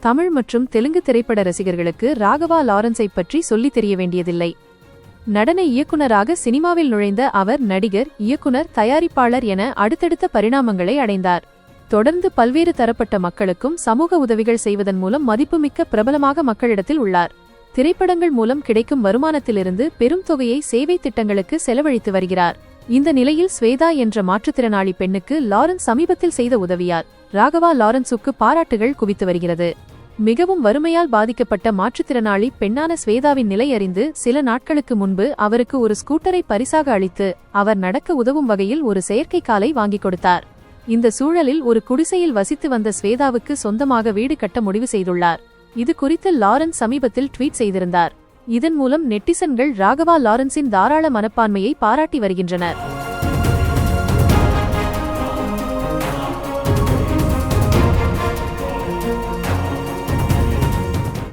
தமிழ் மற்றும் தெலுங்கு திரைப்பட ரசிகர்களுக்கு ராகவா லாரன்ஸை பற்றி சொல்லித் தெரிய வேண்டியதில்லை. நடன இயக்குனராக சினிமாவில் நுழைந்த அவர் நடிகர் இயக்குனர் தயாரிப்பாளர் என அடுத்தடுத்த பரிணாமங்களை அடைந்தார். தொடர்ந்து பல்வேறு தரப்பட்ட மக்களுக்கும் சமூக உதவிகள் செய்வதன் மூலம் மதிப்புமிக்க பிரபலமாக மக்களிடத்தில் உள்ளார். திரைப்படங்கள் மூலம் கிடைக்கும் வருமானத்திலிருந்து பெரும் தொகையை சேவை திட்டங்களுக்கு செலவழித்து வருகிறார். இந்த நிலையில் ஸ்வேதா என்ற மாற்றுத்திறனாளி பெண்ணுக்கு லாரன்ஸ் சமீபத்தில் செய்த உதவியார் ராகவா லாரன்ஸுக்கு பாராட்டுகள் குவித்து வருகிறது. மிகவும் வறுமையால் பாதிக்கப்பட்ட மாற்றுத்திறனாளி பெண்ணான ஸ்வேதாவின் நிலை அறிந்து சில நாட்களுக்கு முன்பு அவருக்கு ஒரு ஸ்கூட்டரை பரிசாக அளித்து அவர் நடக்க உதவும் வகையில் ஒரு செயற்கை காலை வாங்கிக் கொடுத்தார். இந்த சூழலில் ஒரு குடிசையில் வசித்து வந்த ஸ்வேதாவுக்கு சொந்தமாக வீடு கட்ட முடிவு செய்துள்ளார். இது குறித்து லாரன்ஸ் சமீபத்தில் ட்வீட் செய்திருந்தார். இதன் மூலம் நெட்டிசன்கள் ராகவா லாரன்ஸின் தாராள மனப்பான்மையை பாராட்டி வருகின்றனர்.